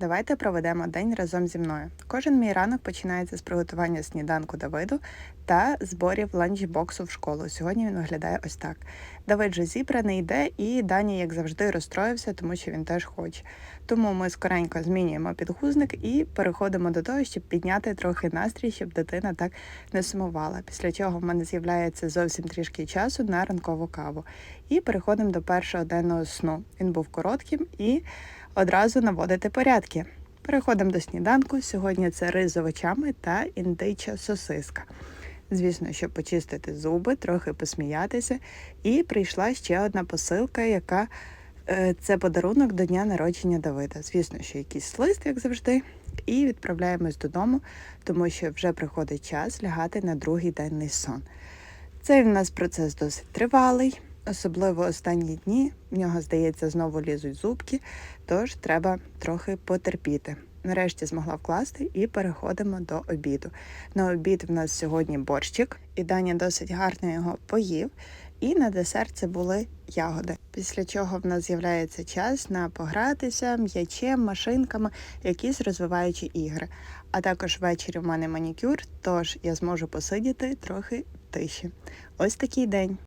Давайте проведемо день разом зі мною. Кожен мій ранок починається з приготування сніданку Давиду та зборів ланчбоксу в школу. Сьогодні він виглядає ось так. Давид же зібраний йде, і Дані, як завжди, розстроївся, тому що він теж хоче. Тому ми скоренько змінюємо підгузник і переходимо до того, щоб підняти трохи настрій, щоб дитина так не сумувала. Після чого в мене з'являється зовсім трішки часу на ранкову каву. І переходимо до першого денного сну. Він був коротким і одразу наводити порядки. Переходимо до сніданку. Сьогодні це рис з овочами та індича сосиска. Звісно, щоб почистити зуби, трохи посміятися. І прийшла ще одна посилка, яка е, це подарунок до дня народження Давида. Звісно, що якийсь лист, як завжди, і відправляємось додому, тому що вже приходить час лягати на другий денний сон. Цей в нас процес досить тривалий, особливо останні дні. В нього, здається, знову лізуть зубки, тож треба трохи потерпіти. Нарешті змогла вкласти і переходимо до обіду. На обід в нас сьогодні борщик, і Даня досить гарно його поїв. І на десерт це були ягоди. Після чого в нас з'являється час на погратися м'ячем, машинками, якісь розвиваючі ігри. А також ввечері в мене манікюр, тож я зможу посидіти трохи тиші. Ось такий день.